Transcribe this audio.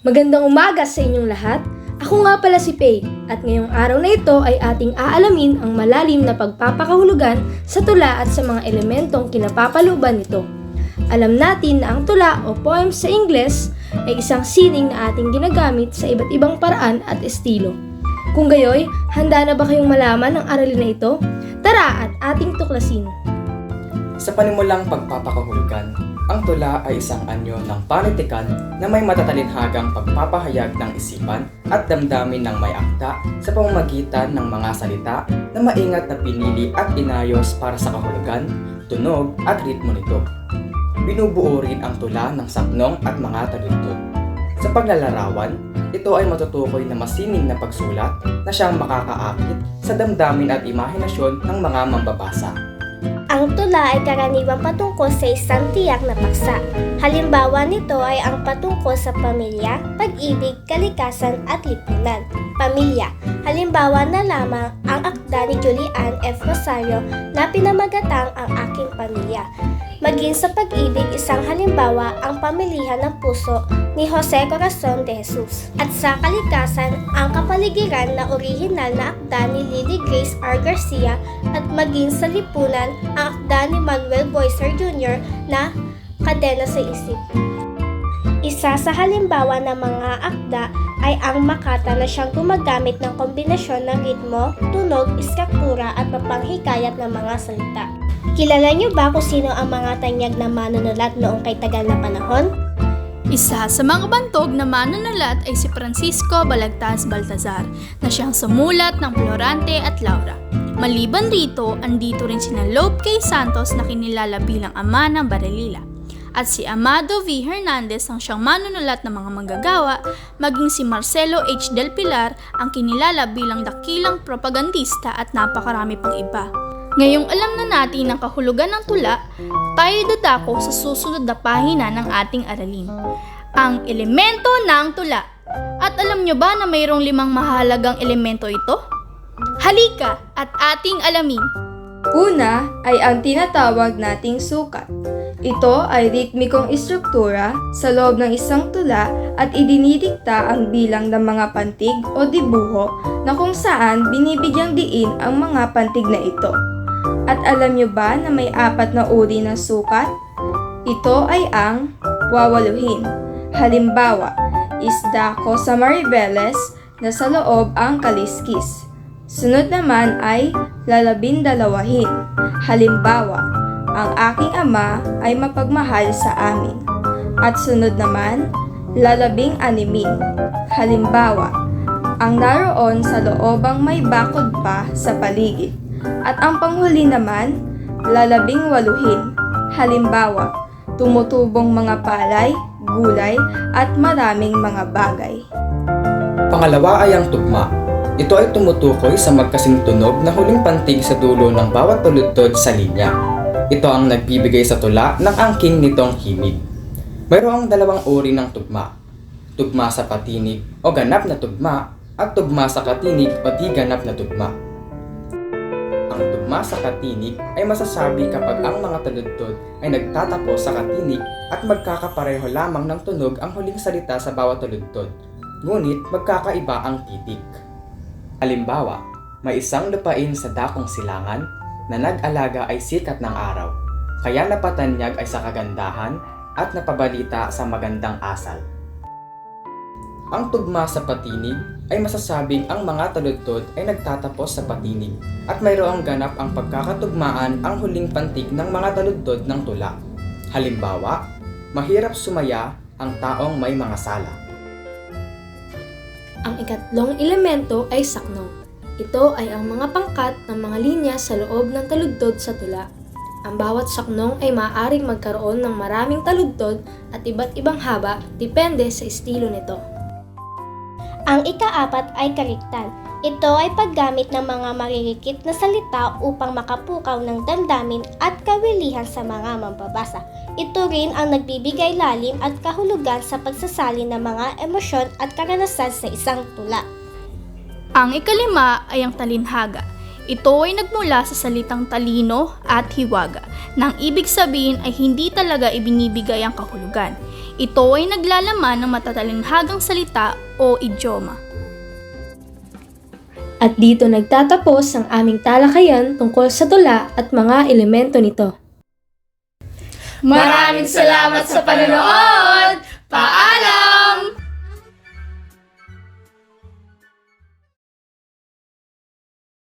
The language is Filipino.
Magandang umaga sa inyong lahat. Ako nga pala si Pei at ngayong araw na ito ay ating aalamin ang malalim na pagpapakahulugan sa tula at sa mga elementong kinapapaluban nito. Alam natin na ang tula o poem sa Ingles ay isang sining na ating ginagamit sa iba't ibang paraan at estilo. Kung gayoy, handa na ba kayong malaman ang aralin na ito? Tara at ating tuklasin. Sa panimulang pagpapakahulugan, ang tula ay isang anyo ng panitikan na may matatalinhagang pagpapahayag ng isipan at damdamin ng may akda sa pamamagitan ng mga salita na maingat na pinili at inayos para sa kahulugan, tunog at ritmo nito. Binubuo rin ang tula ng saknong at mga taludtod. Sa paglalarawan, ito ay matutukoy na masining na pagsulat na siyang makakaakit sa damdamin at imahinasyon ng mga mambabasa. Ang tula ay karaniwang patungkol sa isang tiyak na paksa. Halimbawa nito ay ang patungkol sa pamilya, pag-ibig, kalikasan at lipunan. Pamilya. Halimbawa na lamang ang akda ni Julian F. Rosario na pinamagatang ang aking pamilya. Maging sa pag-ibig isang halimbawa ang pamilihan ng puso ni Jose Corazon de Jesus. At sa kalikasan, ang kapaligiran na orihinal na akda ni Lily Grace R. Garcia at maging sa lipunan ang akda ni Manuel Boycer Jr. na Kadena sa Isip. Isa sa halimbawa ng mga akda ay ang Makata na siyang gumagamit ng kombinasyon ng ritmo, tunog, istruktura at papanghikayat ng mga salita. Kilala niyo ba kung sino ang mga tanyag na manunulat noong kay tagal na panahon? Isa sa mga bantog na manunulat ay si Francisco Balagtas Baltazar na siyang sumulat ng Florante at Laura. Maliban rito, andito rin sina Lope K. Santos na kinilala bilang ama ng Barelila. At si Amado V. Hernandez ang siyang manunulat ng mga manggagawa, maging si Marcelo H. Del Pilar ang kinilala bilang dakilang propagandista at napakarami pang iba. Ngayong alam na natin ang kahulugan ng tula, tayo dadako sa susunod na pahina ng ating aralin. Ang elemento ng tula. At alam nyo ba na mayroong limang mahalagang elemento ito? Halika at ating alamin. Una ay ang tinatawag nating sukat. Ito ay ritmikong istruktura sa loob ng isang tula at idinidikta ang bilang ng mga pantig o dibuho na kung saan binibigyang diin ang mga pantig na ito. At alam nyo ba na may apat na uri ng sukat? Ito ay ang wawaluhin. Halimbawa, isda ko sa Mariveles na sa loob ang kaliskis. Sunod naman ay lalabindalawahin. Halimbawa, ang aking ama ay mapagmahal sa amin. At sunod naman, lalabing animin. Halimbawa, ang naroon sa loobang may bakod pa sa paligid. At ang panghuli naman, lalabing waluhin. Halimbawa, tumutubong mga palay, gulay, at maraming mga bagay. Pangalawa ay ang tugma. Ito ay tumutukoy sa magkasing tunog na huling pantig sa dulo ng bawat tuludtod sa linya. Ito ang nagbibigay sa tula ng angking nitong himig. Mayroong dalawang uri ng tugma. Tugma sa patinig o ganap na tugma at tugma sa katinig o di ganap na tugma. Tugma sa katinig ay masasabi kapag ang mga tuludtod ay nagtatapos sa katinig at magkakapareho lamang ng tunog ang huling salita sa bawat tuludtod, ngunit magkakaiba ang titik. Halimbawa, may isang lupain sa dakong silangan na nag-alaga ay sikat ng araw, kaya napatanyag ay sa kagandahan at napabalita sa magandang asal. Ang tugma sa patinig ay masasabing ang mga taludtod ay nagtatapos sa patinig at mayroong ganap ang pagkakatugmaan ang huling pantig ng mga taludtod ng tula. Halimbawa, mahirap sumaya ang taong may mga sala. Ang ikatlong elemento ay sakno. Ito ay ang mga pangkat ng mga linya sa loob ng taludtod sa tula. Ang bawat saknong ay maaaring magkaroon ng maraming taludtod at iba't ibang haba depende sa estilo nito. Ang ikaapat ay kaliktan. Ito ay paggamit ng mga maririkit na salita upang makapukaw ng damdamin at kawilihan sa mga mambabasa. Ito rin ang nagbibigay lalim at kahulugan sa pagsasalin ng mga emosyon at karanasan sa isang tula. Ang ikalima ay ang talinhaga. Ito ay nagmula sa salitang talino at hiwaga, nang ibig sabihin ay hindi talaga ibinibigay ang kahulugan. Ito ay naglalaman ng matatalinhagang salita o idioma. At dito nagtatapos ang aming talakayan tungkol sa tula at mga elemento nito. Maraming salamat sa panonood! Paalam!